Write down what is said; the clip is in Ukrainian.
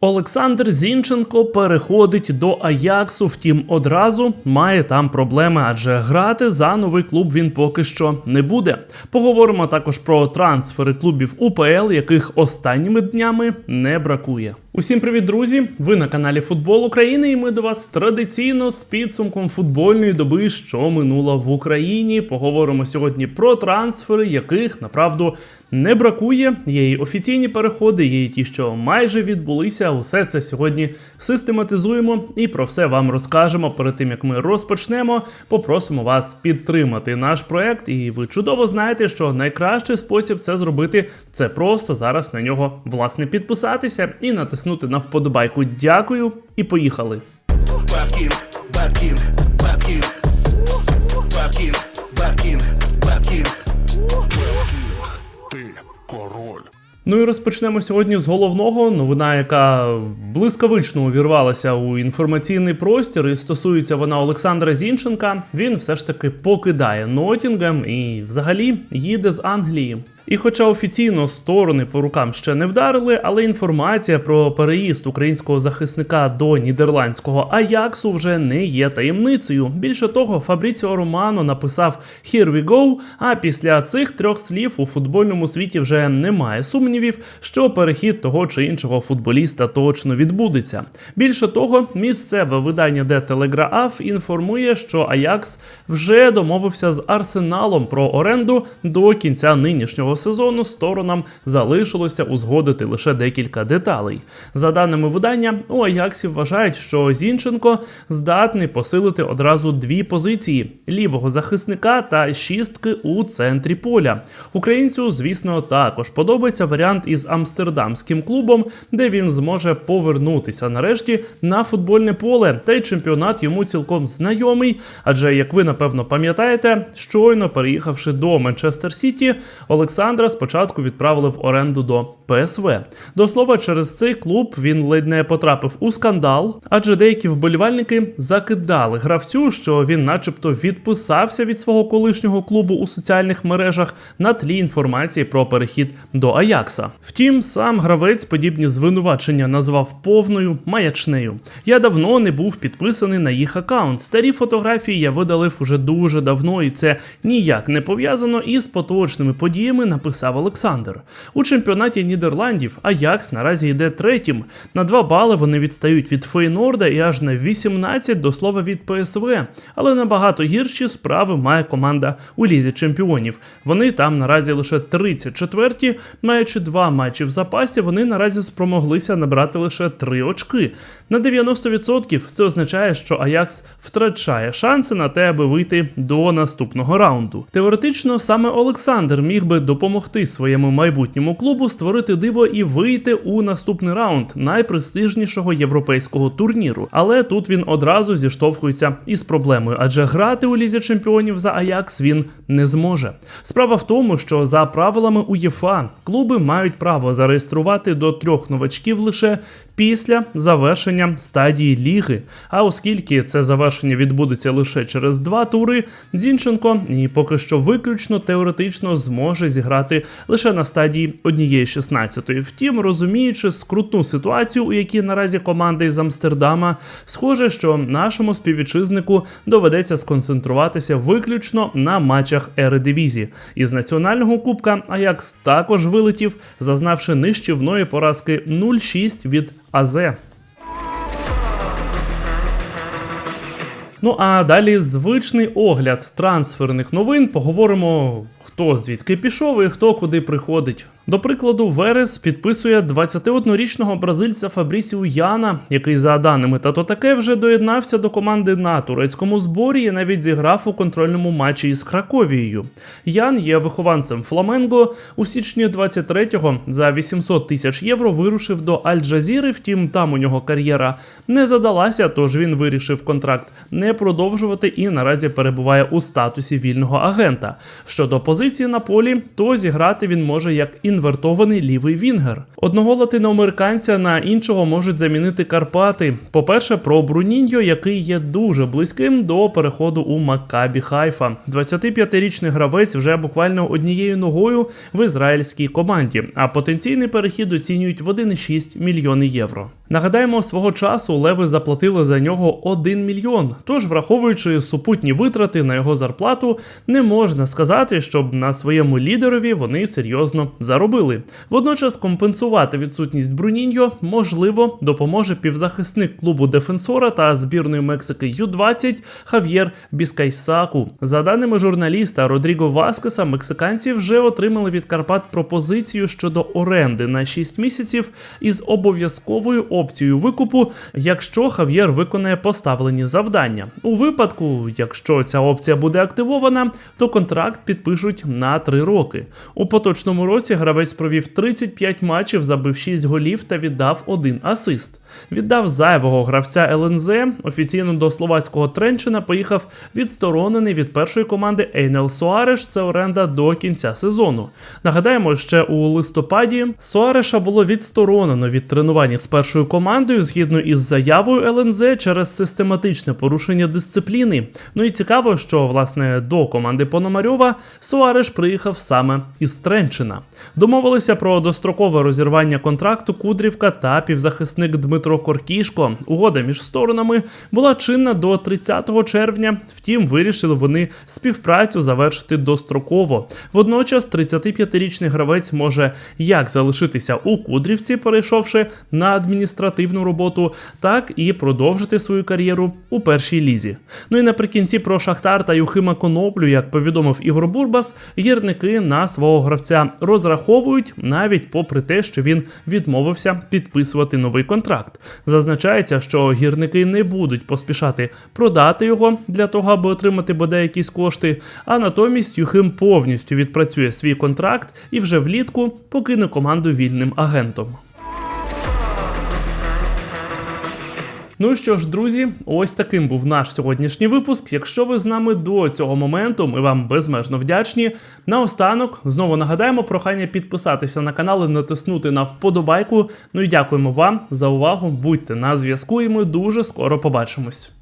Олександр Зінченко переходить до Аяксу, втім одразу має там проблеми, адже грати за новий клуб він поки що не буде. Поговоримо також про трансфери клубів УПЛ, яких останніми днями не бракує. Усім привіт, друзі! Ви на каналі Футбол України, і ми до вас традиційно з підсумком футбольної доби, що минула в Україні. Поговоримо сьогодні про трансфери, яких направду не бракує. Є і офіційні переходи, є і ті, що майже відбулися. Усе це сьогодні систематизуємо і про все вам розкажемо. Перед тим як ми розпочнемо, попросимо вас підтримати наш проект. І ви чудово знаєте, що найкращий спосіб це зробити це просто зараз на нього власне підписатися і натиснути на вподобайку. Дякую і поїхали. Бабкінг, бабкінг, бабкінг. Бабкінг, бабкінг, бабкінг. Ти король. Ну і розпочнемо сьогодні з головного. Новина, яка блискавично увірвалася у інформаційний простір, і стосується вона Олександра Зінченка. Він все ж таки покидає Нотінгем і взагалі їде з Англії. І хоча офіційно сторони по рукам ще не вдарили, але інформація про переїзд українського захисника до нідерландського Аяксу вже не є таємницею. Більше того, Фабріціо Романо написав «Here we go», а після цих трьох слів у футбольному світі вже немає сумнівів, що перехід того чи іншого футболіста точно відбудеться. Більше того, місцеве видання де Телеграф інформує, що Аякс вже домовився з Арсеналом про оренду до кінця нинішнього сезону. Сторонам залишилося узгодити лише декілька деталей. За даними видання, у Аяксі вважають, що Зінченко здатний посилити одразу дві позиції: лівого захисника та шістки у центрі поля. Українцю, звісно, також подобається варіант із амстердамським клубом, де він зможе повернутися нарешті на футбольне поле. Та й чемпіонат йому цілком знайомий. Адже, як ви напевно пам'ятаєте, щойно переїхавши до Манчестер Сіті, Олександра спочатку відправили в оренду до ПСВ. До слова, через цей клуб він ледь не потрапив у скандал, адже деякі вболівальники закидали гравцю, що він, начебто, відписався від свого колишнього клубу у соціальних мережах на тлі інформації про перехід до Аякса. Втім, сам гравець подібні звинувачення назвав повною маячнею. Я давно не був підписаний на їх аккаунт. Старі фотографії я видалив уже дуже давно, і це ніяк не пов'язано із поточними подіями, написав Олександр. У чемпіонаті Нідерландів Аякс наразі йде третім. На 2 бали вони відстають від Фейнорда і аж на 18 до слова від ПСВ. Але набагато гірші справи має команда у лізі чемпіонів. Вони там наразі лише 34-ті, маючи два матчі в запасі, вони наразі спромоглися набрати лише 3 очки. На 90% це означає, що Аякс втрачає шанси на те, аби вийти до наступного раунду. Теоретично саме Олександр міг би допомогти своєму майбутньому клубу створити диво і вийти у наступний раунд найпрестижнішого європейського турніру. Але тут він одразу зіштовхується із проблемою, адже грати у лізі чемпіонів за Аякс він не зможе. Справа в тому, що за правилами УЄФА клуби мають право зареєструвати до трьох новачків лише після завершення стадії ліги. А оскільки це завершення відбудеться лише через два тури, Зінченко і поки що виключно теоретично зможе зіграти лише на стадії однієї 16-ї. Втім, розуміючи скрутну ситуацію, у якій наразі команда із Амстердама, схоже, що нашому співвітчизнику доведеться сконцентруватися виключно на матчах Ередивізі. Із національного кубка Аякс також вилетів, зазнавши нищівної поразки 0-6 від АЗ. Ну а далі звичний огляд трансферних новин. Поговоримо, хто звідки пішов і хто куди приходить. До прикладу, Верес підписує 21-річного бразильця Фабрісіу Яна, який, за даними тато таке, вже доєднався до команди на турецькому зборі і навіть зіграв у контрольному матчі із Краковією. Ян є вихованцем Фламенго. У січні 23-го за 800 тисяч євро вирушив до Аль-Джазіри. Втім, там у нього кар'єра не задалася, тож він вирішив контракт не продовжувати і наразі перебуває у статусі вільного агента. Щодо позиції на полі, то зіграти він може як інвертований лівий вінгер. Одного латиноамериканця на іншого можуть замінити Карпати. По-перше, про Бруніньо, який є дуже близьким до переходу у Маккабі Хайфа. 25-річний гравець вже буквально однією ногою в ізраїльській команді, а потенційний перехід оцінюють в 1,6 мільйони євро. Нагадаємо, свого часу леви заплатили за нього 1 мільйон. Тож, враховуючи супутні витрати на його зарплату, не можна сказати, щоб на своєму лідерові вони серйозно заробили. Водночас компенсувати відсутність Бруніньо можливо допоможе півзахисник клубу Дефенсора та збірної Мексики Ю-20 Хав'єр Біскайсаку. За даними журналіста Родріго Васкеса, мексиканці вже отримали від Карпат пропозицію щодо оренди на 6 місяців із обов'язковою опцією викупу, якщо Хав'єр виконає поставлені завдання. У випадку, якщо ця опція буде активована, то контракт підпишуть на 3 роки. У поточному році гравець провів 35 матчів, забив 6 голів та віддав один асист. Віддав зайвого гравця ЛНЗ. Офіційно до словацького Тренчина поїхав відсторонений від першої команди Ейнел Суареш. Це оренда до кінця сезону. Нагадаємо, ще у листопаді Суареша було відсторонено від тренування з першою командою згідно із заявою ЛНЗ через систематичне порушення дисципліни. Ну і цікаво, що власне до команди Пономарьова Суареш приїхав саме із Тренчина. Домовилися про дострокове розірвання контракту Кудрівка та півзахисник Дмитро Коркішко. Угода між сторонами була чинна до 30 червня. Втім, вирішили вони співпрацю завершити достроково. Водночас 35-річний гравець може як залишитися у Кудрівці, перейшовши на адміністративну роботу, так і продовжити свою кар'єру у першій лізі. Ну і наприкінці про Шахтар та Юхима Коноплю, як повідомив Ігор Бурбас, гірники на свого гравця розраховують навіть попри те, що він відмовився підписувати новий контракт. Зазначається, що гірники не будуть поспішати продати його для того, аби отримати бодай якісь кошти. А натомість Юхим повністю відпрацює свій контракт і вже влітку покине команду вільним агентом. Ну що ж, друзі, ось таким був наш сьогоднішній випуск. Якщо ви з нами до цього моменту, ми вам безмежно вдячні. Наостанок знову нагадаємо прохання підписатися на канал і натиснути на вподобайку. Ну і дякуємо вам за увагу. Будьте на зв'язку, і ми дуже скоро побачимось.